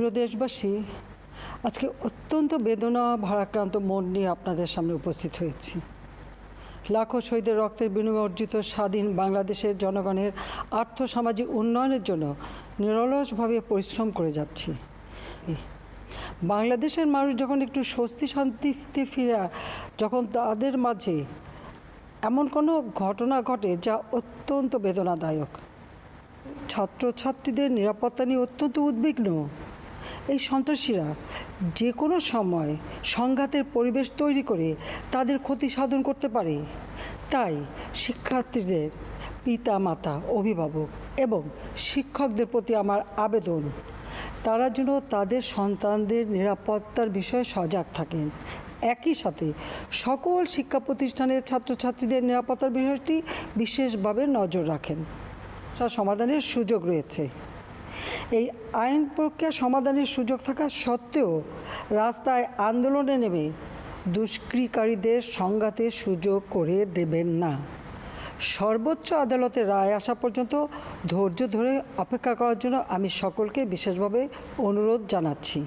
প্রিয় দেশবাসী আজকে অত্যন্ত বেদনা ভারাক্রান্ত মন নিয়ে আপনাদের সামনে উপস্থিত হয়েছি। লাখো শহীদের রক্তের বিনিময়ে অর্জিত স্বাধীন বাংলাদেশের জনগণের আর্থসামাজিক উন্নয়নের জন্য নিরলসভাবে পরিশ্রম করে যাচ্ছি। বাংলাদেশের মানুষ যখন একটু স্বস্তি শান্তিতে ফিরে, যখন তাদের মাঝে এমন কোনো ঘটনা ঘটে যা অত্যন্ত বেদনাদায়ক। ছাত্রছাত্রীদের নিরাপত্তা নিয়ে অত্যন্ত উদ্বিগ্ন। এই সন্ত্রাসীরা যে কোনো সময় সংঘাতের পরিবেশ তৈরি করে তাদের ক্ষতি সাধন করতে পারে। তাই শিক্ষার্থীদের পিতা মাতা অভিভাবক এবং শিক্ষকদের প্রতি আমার আবেদন, তারা যেন তাদের সন্তানদের নিরাপত্তার বিষয়ে সজাগ থাকেন। একই সাথে সকল শিক্ষা প্রতিষ্ঠানের ছাত্রছাত্রীদের নিরাপত্তার বিষয়টি বিশেষভাবে নজর রাখেন। সমাধানের সুযোগ রয়েছে। এই আইন প্রক্রিয়া সমাধানের সুযোগ থাকা সত্ত্বেও রাস্তায় আন্দোলনে নেমে দুষ্কৃকারীদের সংঘাতের সুযোগ করে দেবেন না। সর্বোচ্চ আদালতের রায় আসা পর্যন্ত ধৈর্য ধরে অপেক্ষা করার জন্য আমি সকলকে বিশেষভাবে অনুরোধ জানাচ্ছি।